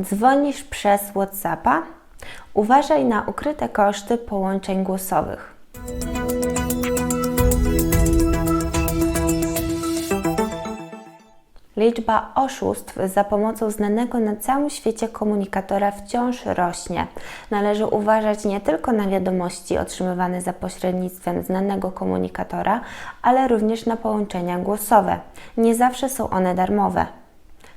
Dzwonisz przez WhatsAppa? Uważaj na ukryte koszty połączeń głosowych. Liczba oszustw za pomocą znanego na całym świecie komunikatora wciąż rośnie. Należy uważać nie tylko na wiadomości otrzymywane za pośrednictwem znanego komunikatora, ale również na połączenia głosowe. Nie zawsze są one darmowe.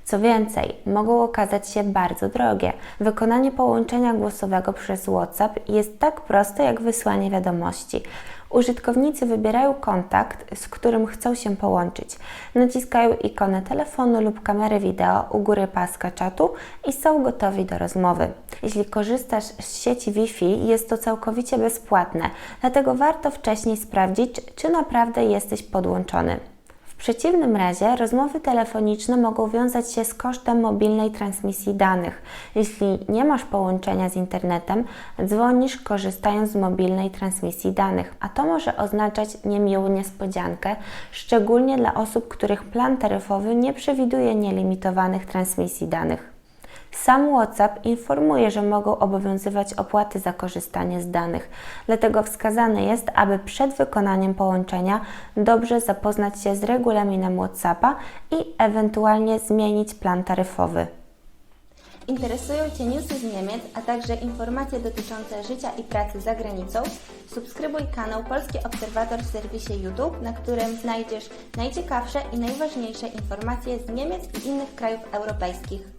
Co więcej, mogą okazać się bardzo drogie. Wykonanie połączenia głosowego przez WhatsApp jest tak proste jak wysłanie wiadomości. Użytkownicy wybierają kontakt, z którym chcą się połączyć. Naciskają ikonę telefonu lub kamery wideo u góry paska czatu i są gotowi do rozmowy. Jeśli korzystasz z sieci Wi-Fi, jest to całkowicie bezpłatne, dlatego warto wcześniej sprawdzić, czy naprawdę jesteś podłączony. Przeciwnym razie rozmowy telefoniczne mogą wiązać się z kosztem mobilnej transmisji danych. Jeśli nie masz połączenia z internetem, dzwonisz korzystając z mobilnej transmisji danych, a to może oznaczać niemiłą niespodziankę, szczególnie dla osób, których plan taryfowy nie przewiduje nielimitowanych transmisji danych. Sam WhatsApp informuje, że mogą obowiązywać opłaty za korzystanie z danych, dlatego wskazane jest, aby przed wykonaniem połączenia dobrze zapoznać się z regulaminem WhatsAppa i ewentualnie zmienić plan taryfowy. Interesują Cię newsy z Niemiec, a także informacje dotyczące życia i pracy za granicą? Subskrybuj kanał Polski Obserwator w serwisie YouTube, na którym znajdziesz najciekawsze i najważniejsze informacje z Niemiec i innych krajów europejskich.